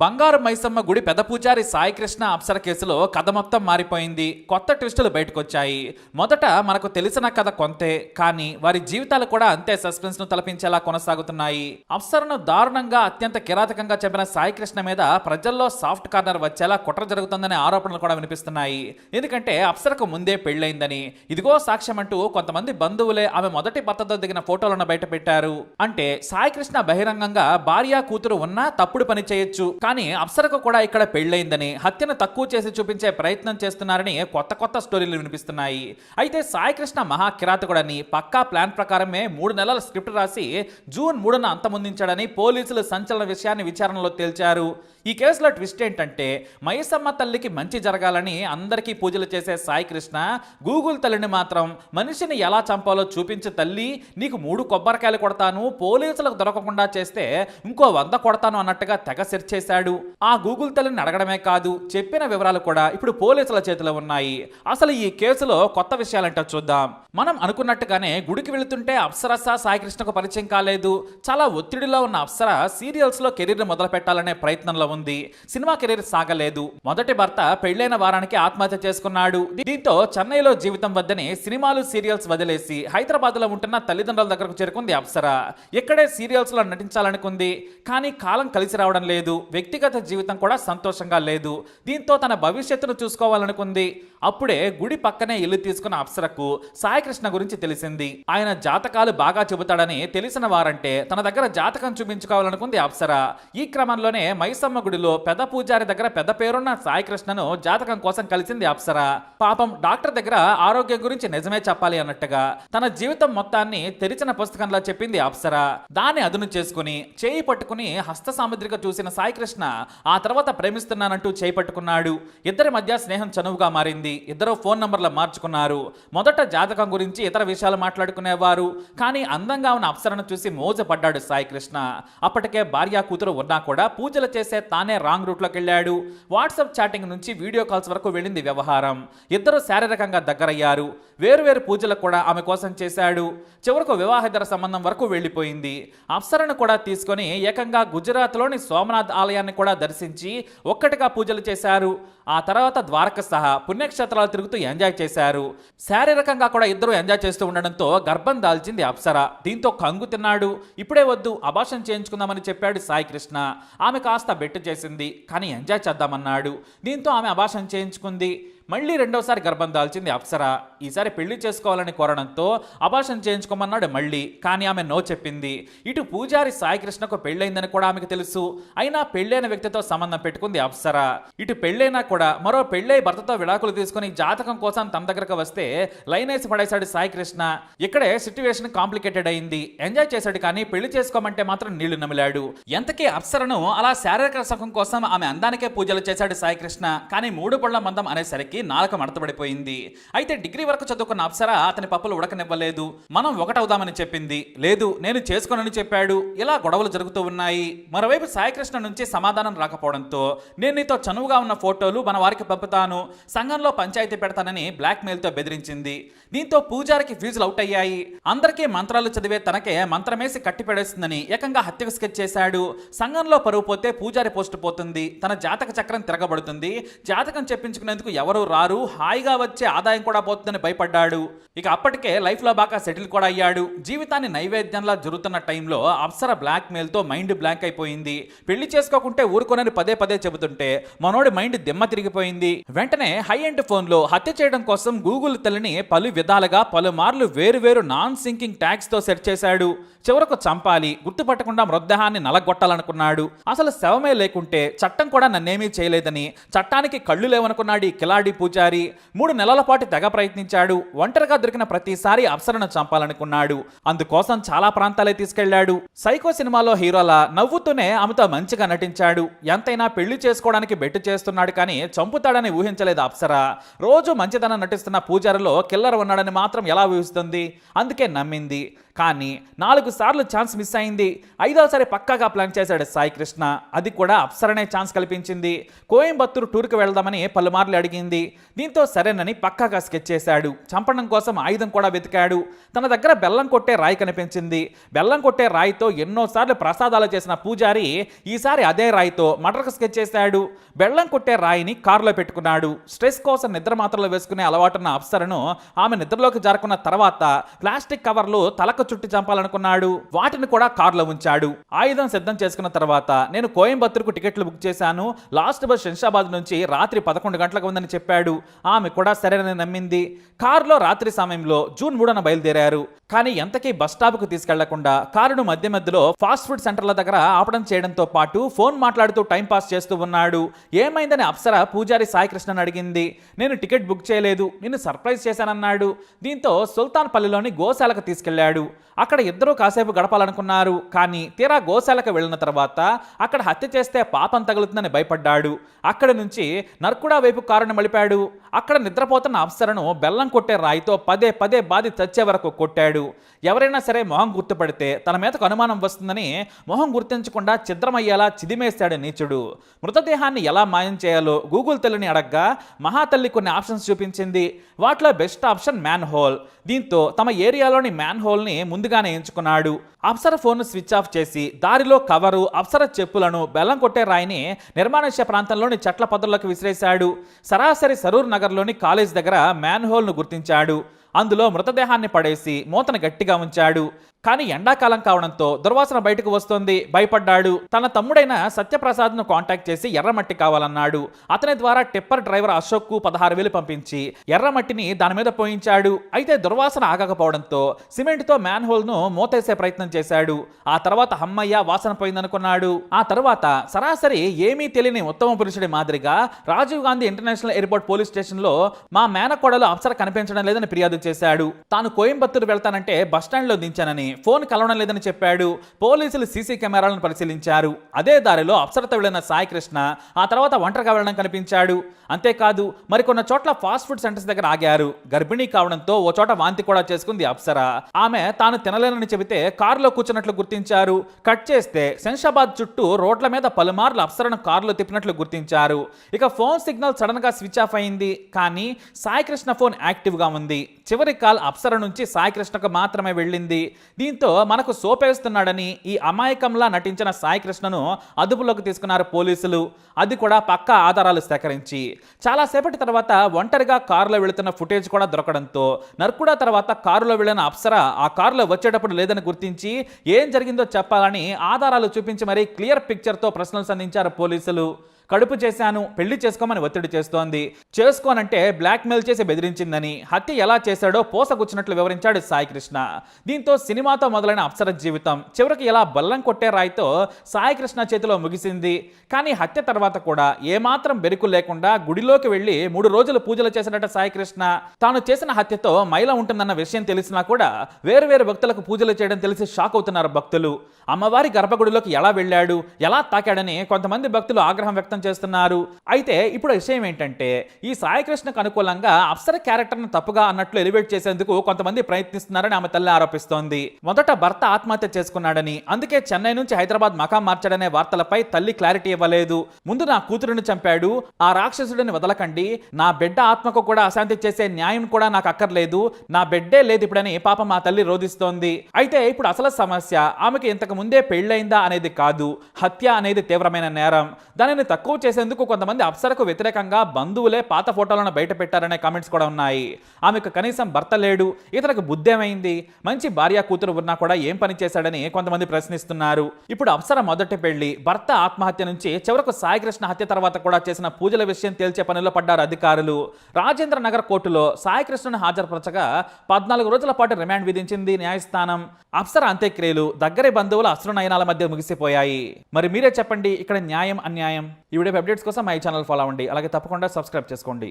బంగారు మైసమ్మ గుడి పెద్ద పూజారి సాయికృష్ణ అప్సర కేసులో కథ మొత్తం మారిపోయింది. కొత్త ట్విస్టులు బయటకొచ్చాయి. మొదట మనకు తెలిసిన కథ కొంతే కానీ వారి జీవితాలు కూడా అంతే సస్పెన్స్ను తలపించేలా కొనసాగుతున్నాయి. అప్సరను దారుణంగా అత్యంత కిరాతకంగా చంపిన సాయికృష్ణ మీద ప్రజల్లో సాఫ్ట్ కార్నర్ వచ్చేలా కుట్ర జరుగుతుందనే ఆరోపణలు కూడా వినిపిస్తున్నాయి. ఎందుకంటే అప్సరకు ముందే పెళ్ళైందని ఇదిగో సాక్ష్యం అంటూ కొంతమంది బంధువులే ఆమె మొదటి భర్తతో దిగిన ఫోటోలను బయట పెట్టారు అంటే సాయికృష్ణ బహిరంగంగా భార్య కూతురు ఉన్నా తప్పుడు పని చేయొచ్చు. కానీ అప్సరకు కూడా ఇక్కడ పెళ్ళైందని హత్యను తక్కువ చేసి చూపించే ప్రయత్నం చేస్తున్నారని కొత్త కొత్త స్టోరీలు వినిపిస్తున్నాయి. అయితే సాయికృష్ణ మహా కిరాతకుడని పక్కా ప్లాన్ ప్రకారమే మూడు నెలల స్క్రిప్ట్ రాసి జూన్ మూడున అంతమొందించాడని పోలీసులు సంచలన విషయాన్ని విచారణలో తేల్చారు. ఈ కేసులో ట్విస్ట్ ఏంటంటే మైసమ్మ తల్లికి మంచి జరగాలని అందరికీ పూజలు చేసే సాయికృష్ణ గూగుల్ తల్లిని మాత్రం మనిషిని ఎలా చంపాలో చూపించి తల్లి నీకు మూడు కొబ్బరికాయలు కొడతాను పోలీసులకు దొరకకుండా చేస్తే ఇంకో వంద కొడతాను అన్నట్టుగా తెగ సెర్చ్ చేశాడు ఆ గూగుల్ తల్లిని అడగడమే కాదు చెప్పిన వివరాలు కూడా ఇప్పుడు పోలీసుల చేతిలో ఉన్నాయి. అసలు ఈ కేసులో కొత్త విషయాలంటో చూద్దాం. మనం అనుకున్నట్టుగానే గుడికి వెళుతుంటే అప్సరస సాయికృష్ణకు పరిచయం కాలేదు. చాలా ఒత్తిడిలో ఉన్న అప్సర సీరియల్స్లో కెరీర్ మొదలు పెట్టాలనే ప్రయత్నంలో ఉంది. సినిమా కెరీర్ సాగలేదు. మొదటి భర్త పెళ్ళైన వారానికి ఆత్మహత్య చేసుకున్నాడు. దీంతో చెన్నైలో జీవితం వద్దని సినిమాలు సీరియల్స్ వదిలేసి హైదరాబాద్లో ఉంటున్న తల్లిదండ్రుల దగ్గరకు చేరుకుంది అప్సర. ఇక్కడే సీరియల్స్లో నటించాలనుకుంది. కానీ కాలం కలిసి రావడం లేదు. వ్యక్తిగత జీవితం కూడా సంతోషంగా లేదు. దీంతో తన భవిష్యత్తును చూసుకోవాలనుకుంది. అప్పుడే గుడి పక్కనే ఇల్లు తీసుకున్న అప్సరకు సాయికృష్ణ గురించి తెలిసింది. ఆయన జాతకాలు బాగా చెబుతాడని తెలిసిన వారంటే తన దగ్గర జాతకం చూపించుకోవాలనుకుంది అప్సర. ఈ క్రమంలోనే మైసమ్మ గుడిలో పెద్ద పూజారి దగ్గర పెద్ద పేరున్న సాయికృష్ణను జాతకం కోసం కలిసింది అప్సర. పాపం డాక్టర్ దగ్గర ఆరోగ్యం గురించి నిజమే చెప్పాలి అన్నట్టుగా తన జీవితం మొత్తాన్ని తెరిచిన పుస్తకంలో చెప్పింది అప్సర. దాన్ని అదును చేసుకుని చేయి పట్టుకుని హస్త సాముద్రిక చూసిన సాయికృష్ణ ఆ తర్వాత ప్రేమిస్తున్నానంటూ చేపట్టుకున్నాడు. ఇద్దరి మధ్య స్నేహం చనువుగా మారింది. ఇద్దరు ఫోన్ నంబర్లు మార్చుకున్నారు. మొదట జాతకం గురించి ఇతర విషయాలు మాట్లాడుకునేవారు. కానీ అందంగా ఉన్న అప్సరను చూసి మోజపడ్డాడు సాయికృష్ణ అప్పటికే భార్య కూతురు ఉన్నా కూడా పూజలు చేసే తానే రాంగ్ రూట్లోకి వెళ్ళాడు. వాట్సాప్ చాటింగ్ నుంచి వీడియో కాల్స్ వరకు వెళ్ళింది వ్యవహారం. ఇద్దరు శారీరకంగా దగ్గరయ్యారు. వేరువేరు పూజలు కూడా ఆమె కోసం చేశాడు. చివరకు వివాహేతర సంబంధం వరకు వెళ్ళిపోయింది. అప్సరను కూడా తీసుకొని ఏకంగా గుజరాత్లోని సోమనాథ్ ఆలయం ఆలయాన్ని కూడా దర్శించి ఒక్కటిగా పూజలు చేశారు. ఆ తర్వాత ద్వారక సహా పుణ్యక్షేత్రాలు తిరుగుతూ ఎంజాయ్ చేశారు. శారీరకంగా కూడా ఇద్దరు ఎంజాయ్ చేస్తూ ఉండడంతో గర్భం దాల్చింది అప్సర. దీంతో కంగు తిన్నాడు. ఇప్పుడే వద్దు అభాషణ చేయించుకుందామని చెప్పాడు సాయి కృష్ణ. ఆమె కాస్త బెట్టు చేసింది కానీ ఎంజాయ్ చేద్దామన్నాడు. దీంతో ఆమె అభాషణ చేయించుకుంది. మళ్ళీ రెండోసారి గర్భం దాల్చింది అప్సర. ఈసారి పెళ్ళి చేసుకోవాలని కోరడంతో అభాషణ చేయించుకోమన్నాడు మళ్ళీ కానీ ఆమె నో చెప్పింది. ఇటు పూజారి సాయికృష్ణకు పెళ్ళైందని కూడా ఆమెకు తెలుసు. అయినా పెళ్ళైన వ్యక్తితో సంబంధం పెట్టుకుంది అప్సర. ఇటు పెళ్ళైనా కూడా మరో పెళ్ళై భర్తతో విడాకులు తీసుకుని జాతకం కోసం తన దగ్గరకు వస్తే లైన్ వేసి పడేశాడు సాయికృష్ణ ఇక్కడే సిట్యువేషన్ కాంప్లికేటెడ్ అయింది. ఎంజాయ్ చేశాడు కానీ పెళ్ళి చేసుకోమంటే మాత్రం నీళ్ళు నమిలాడు. ఎంతకీ అప్సరను అలా శారీరక సుఖం కోసం ఆమె అందానికే పూజలు చేశాడు సాయికృష్ణ కానీ మూడు పళ్ళ మందం అనేసరికి నాలుక మడతబడిపోయింది. అయితే డిగ్రీ వరకు చదువుకున్న అప్సర అతని పప్పులు ఉడకనివ్వలేదు. మనం ఒకటవుదామని చెప్పింది. లేదు నేను చేసుకోనని చెప్పాడు. ఇలా గొడవలు జరుగుతూ ఉన్నాయి. మరోవైపు సాయికృష్ణ నుంచి సమాధానం రాకపోవడంతో నేను నీతో చనువుగా ఉన్న ఫోటోలు మన వారికి పంపుతాను సంఘంలో పంచాయతీ పెడతానని బ్లాక్మెయిల్తో బెదిరించింది. దీంతో పూజారికి ఫ్యూజులు అవుట్ అయ్యాయి. అందరికీ మంత్రాలు చదివే తనకే మంత్రమేసి కట్టిపెడేస్తుందని ఏకంగా హత్యకు స్కెచ్ చేశాడు. సంఘంలో పరువు పోతే పూజారి పోస్ట్ పోతుంది. తన జాతక చక్రం తిరగబడుతుంది. జాతకం చెప్పించుకునేందుకు ఎవరూ రారు. హాయిగా వచ్చే ఆదాయం కూడా పోతుందని భయపడ్డాడు. ఇక అప్పటికే లైఫ్లో బాగా సెటిల్ కూడా అయ్యాడు. జీవితాన్ని నైవేద్యంలా జరుగుతున్న టైంలో అప్సర బ్లాక్మెయిల్తో మైండ్ బ్లాంక్ అయిపోయింది. పెళ్ళి చేసుకోకుంటే ఊరుకోనని పదే పదే చెబుతుంటే మనోడి మైండ్ దిమ్మ తిరిగిపోయింది. వెంటనే హై ఎండ్ ఫోన్లో హత్య చేయడం కోసం గూగుల్ తల్లిని పలు విధాలుగా పలుమార్లు వేరు వేరు నాన్ సింకింగ్ ట్యాగ్స్తో సెర్చ్ చేశాడు. చివరకు చంపాలి గుర్తుపట్టకుండా మృతదేహాన్ని నలగొట్టాలనుకున్నాడు. అసలు శవమే లేకుంటే చట్టం కూడా నన్నేమీ చేయలేదని చట్టానికి కళ్ళు లేవనుకున్నాడు ఈ కిలాడి పూజారి. మూడు నెలల పాటు తెగ ప్రయత్నించాడు. ఒంటరిగా దొరికిన ప్రతిసారి అప్సరను చంపాలనుకున్నాడు. అందుకోసం చాలా ప్రాంతాలే తీసుకెళ్ళాడు. సైకో సినిమాలో హీరోలా నవ్వుతూనే ఆమెతో మంచిగా నటించాడు. ఎంతైనా పెళ్ళి చేసుకోవడానికి బెట్టు చేస్తున్నాడు కానీ చంపుతాడని ఊహించలేదు అప్సర. రోజు మంచితనం నటిస్తున్న పూజారిలో కిల్లర్ ఉన్నాడని మాత్రం ఎలా ఊహిస్తుంది? అందుకే నమ్మింది. కానీ నాలుగు సార్లు ఛాన్స్ మిస్ అయింది. ఐదోసారి పక్కాగా ప్లాన్ చేశాడు సాయి కృష్ణ. అది కూడా అప్సరనే ఛాన్స్ కల్పించింది. కోయంబత్తూరు టూర్కి వెళ్దామని పలుమార్లు అడిగింది. దీంతో సరేనని పక్కాగా స్కెచ్ చేశాడు. చంపడం కోసం ఆయుధం కూడా వెతికాడు. తన దగ్గర బెల్లం కొట్టే రాయి కనిపించింది. బెల్లం కొట్టే రాయితో ఎన్నోసార్లు ప్రసాదాలు చేసిన పూజారి ఈసారి అదే రాయితో మటర్కు స్కెచ్ చేశాడు. బెల్లం కొట్టే రాయిని కారులో పెట్టుకున్నాడు. స్ట్రెస్ కోసం నిద్ర మాత్రలు వేసుకునే అలవాటున్న అప్సరను ఆమె నిద్రలోకి జారుకున్న తర్వాత ప్లాస్టిక్ కవర్లు తలకు చుట్టి చంపాలనుకున్నాడు. వాటిని కూడా కారులో ఉంచాడు. ఆయుధం సిద్ధం చేసుకున్న తర్వాత నేను కోయంబత్తూరుకు టికెట్లు బుక్ చేశాను. లాస్ట్ బస్ శంషాబాద్ నుంచి రాత్రి పదకొండు గంటలకు ఉందని చెప్పాడు. ఆమె కూడా సరేనని నమ్మింది. కారులో రాత్రి సమయంలో జూన్ మూడున బయలుదేరారు. కానీ ఎంతకీ బస్ స్టాప్కు తీసుకెళ్ళకుండా కారును మధ్య మధ్యలో ఫాస్ట్ ఫుడ్ సెంటర్ల దగ్గర ఆపడం చేయడంతో పాటు ఫోన్ మాట్లాడుతూ టైం పాస్ చేస్తూ ఉన్నాడు. ఏమైందని అప్సర పూజారి సాయికృష్ణన్ అడిగింది. నేను టికెట్ బుక్ చేయలేదు. నిన్ను సర్ప్రైజ్ చేశానన్నాడు. దీంతో సుల్తాన్పల్లిలోని గోశాలకు తీసుకెళ్ళాడు. అక్కడ ఇద్దరూ కాసేపు గడపాలనుకున్నారు. కానీ తీరా గోశాలకు వెళ్ళిన తర్వాత అక్కడ హత్య చేస్తే పాపం తగులుతుందని భయపడ్డాడు. అక్కడి నుంచి నర్కుడా వైపు కారును మలిపాడు. అక్కడ నిద్రపోతున్న అప్సరను బెల్లం కొట్టే రాయితో పదే పదే బాధి చచ్చే వరకు కొట్టాడు. ఎవరైనా సరే మొహం గుర్తుపడితే తన మీదకు అనుమానం వస్తుందని మొహం గుర్తించకుండా చిద్రమయ్యేలా చిదిమేస్తాడు నీచుడు. మృతదేహాన్ని ఎలా మాయం చేయాలో గూగుల్ తల్లిని అడగ్గా మహాతల్లి కొన్ని ఆప్షన్స్ చూపించింది. వాటిలో బెస్ట్ ఆప్షన్ మ్యాన్ హోల్ దీంతో తమ ఏరియాలోని మ్యాన్ హోల్ని ముందుగానే ఎంచుకున్నాడు. అప్సర ఫోన్ స్విచ్ ఆఫ్ చేసి దారిలో కవరు అప్సర చెప్పులను బెల్లం కొట్టే రాయిని నిర్మానుష్య ప్రాంతంలోని చెట్ల పొదల్లోకి విసిరేశాడు. సరాసరి సరూర్ నగర్లోని కాలేజ్ దగ్గర మ్యాన్ హోల్ను గుర్తించాడు. అందులో మృతదేహాన్ని పడేసి మూతను గట్టిగా ఉంచాడు. కానీ ఎండాకాలం కావడంతో దుర్వాసన బయటకు వస్తోంది. భయపడ్డాడు. తన తమ్ముడైన సత్యప్రసాద్ను కాంటాక్ట్ చేసి ఎర్రమట్టి కావాలన్నాడు. అతని ద్వారా టిప్పర్ డ్రైవర్ అశోక్కు పదహారు వేలు పంపించి ఎర్రమట్టిని దాని మీద పోయించాడు. అయితే దుర్వాసన ఆగకపోవడంతో సిమెంట్తో మ్యాన్ హోల్ను మూతేసే ప్రయత్నం చేశాడు. ఆ తర్వాత హమ్మయ్య వాసన పోయిందనుకున్నాడు. ఆ తర్వాత సరాసరి ఏమీ తెలియని ఉత్తమ పురుషుడి మాదిరిగా Rajiv Gandhi international airport police స్టేషన్లో మా మేనకోడలు అప్సర కనిపించడం లేదని ఫిర్యాదు చేశాడు. తాను కోయంబత్తూరు వెళ్తానంటే బస్టాండ్లో దించానని ఫోన్ కలవడం లేదని చెప్పాడు. పోలీసులు సీసీ కెమెరాలను పరిశీలించారు. అదే దారిలో అప్సరతో వెళ్ళిన సాయి కృష్ణ ఆ తర్వాత ఒంటరిగా వెళ్ళడం కనిపించాడు. అంతేకాదు మరికొన్న చోట్ల ఫాస్ట్ ఫుడ్ సెంటర్స్ దగ్గర ఆగారు. గర్భిణీ కావడంతో ఓ చోట వాంతి కూడా చేసుకుంది అప్సర. ఆమె తాను తినలేనని చెబితే కారులో కూర్చున్నట్లు గుర్తించారు. కట్ చేస్తే శంషాబాద్ చుట్టూ రోడ్ల మీద పలుమార్లు అప్సరను కారులో తిప్పినట్లు గుర్తించారు. ఇక ఫోన్ సిగ్నల్ సడన్గా స్విచ్ ఆఫ్ అయింది. కానీ సాయికృష్ణ ఫోన్ యాక్టివ్గా ఉంది. చివరి కాల్ అప్సర నుంచి సాయికృష్ణకు మాత్రమే వెళ్ళింది. దీంతో మనకు సోపేస్తున్నాడని ఈ అమాయకంలా నటించిన సాయి కృష్ణను అదుపులోకి తీసుకున్నారు పోలీసులు. అది కూడా పక్కా ఆధారాలు సేకరించి. చాలాసేపటి తర్వాత ఒంటరిగా కారులో వెళుతున్న ఫుటేజ్ కూడా దొరకడంతో నర్కుడా తర్వాత కారులో వెళ్ళిన అప్సర ఆ కారులో వచ్చేటప్పుడు లేదని గుర్తించి ఏం జరిగిందో చెప్పాలని ఆధారాలు చూపించి మరీ క్లియర్ పిక్చర్తో ప్రశ్నలు సంధించారు పోలీసులు. కడుపు చేశాను పెళ్ళి చేసుకోమని ఒత్తిడి చేస్తోంది. చేసుకోనంటే బ్లాక్మెయిల్ చేసి బెదిరించిందని హత్య ఎలా చేశాడో పోసగుచ్చినట్లు వివరించాడు సాయి కృష్ణ. దీంతో సినిమాతో మొదలైన అప్సర జీవితం చివరికి ఎలా బల్లం కొట్టే రాయితో సాయి కృష్ణ చేతిలో ముగిసింది. కానీ హత్య తర్వాత కూడా ఏమాత్రం బెరుకు లేకుండా గుడిలోకి వెళ్ళి మూడు రోజులు పూజలు చేసినట్టు సాయి కృష్ణ. తాను చేసిన హత్యతో మైల ఉంటుందన్న విషయం తెలిసినా కూడా వేరువేరు భక్తులకు పూజలు చేయడం తెలిసి షాక్ అవుతున్నారు భక్తులు. అమ్మవారి గర్భగుడిలోకి ఎలా వెళ్ళాడు ఎలా తాకాడని కొంతమంది భక్తులు ఆగ్రహం వ్యక్తం చేస్తున్నారు. అయితే ఇప్పుడు విషయం ఏంటంటే ఈ సాయికృష్ణకు అనుకూలంగా అప్సర క్యారెక్టర్ను తప్పుగా అన్నట్లు ఎలివేట్ చేసేందుకు కొంతమంది ప్రయత్నిస్తున్నారని ఆమె తల్లి ఆరోపిస్తోంది. మొదట భర్త ఆత్మహత్య చేసుకున్నాడని అందుకే చెన్నై నుంచి హైదరాబాద్ మకాం మార్చాడనే వార్తలపై తల్లి క్లారిటీ ఇవ్వలేదు. ముందు నా కూతురుని చంపాడు ఆ రాక్షసుడిని వదలకండి నా బిడ్డ ఆత్మకు కూడా అశాంతి చేసే న్యాయం కూడా నాకు అక్కర్లేదు నా బిడ్డే లేదు ఇప్పుడని పాప మా తల్లి రోధిస్తోంది. అయితే ఇప్పుడు అసలు సమస్య ఆమెకి ఇంతకు ముందే పెళ్ళైందా అనేది కాదు హత్య అనేది తీవ్రమైన నేరం. దానిని తక్కువ తక్కువ చేసేందుకు కొంతమంది అప్సరకు వ్యతిరేకంగా బంధువులే పాత ఫోటోలను బయట పెట్టారనే కామెంట్స్ కూడా ఉన్నాయి. ఆమెకు కనీసం భర్త లేడు ఇతనికి బుద్ధేమైంది మంచి భార్య కూతురు ఉన్నా కూడా ఏం పని చేశాడని కొంతమంది ప్రశ్నిస్తున్నారు. ఇప్పుడు అప్సర మొదటి పెళ్ళి భర్త ఆత్మహత్య నుంచి చివరకు సాయికృష్ణ హత్య తర్వాత కూడా చేసిన పూజల విషయం తేల్చే పనిలో పడ్డారు అధికారులు. రాజేంద్ర నగర్ కోర్టులో సాయికృష్ణను హాజరుపరచగా పద్నాలుగు రోజుల పాటు రిమాండ్ విధించింది న్యాయస్థానం. అప్సర అంత్యక్రియలు దగ్గరి బంధువుల అశ్రునయనాల మధ్య ముగిసిపోయాయి. మరి మీరే చెప్పండి ఇక్కడ న్యాయం అన్యాయం? ఈ వీడియో అప్డేట్స్ కోసం మై ఛానల్ ఫాలో అవ్వండి. అలాగే తప్పకుండా సబ్స్క్రైబ్ చేసుకోండి.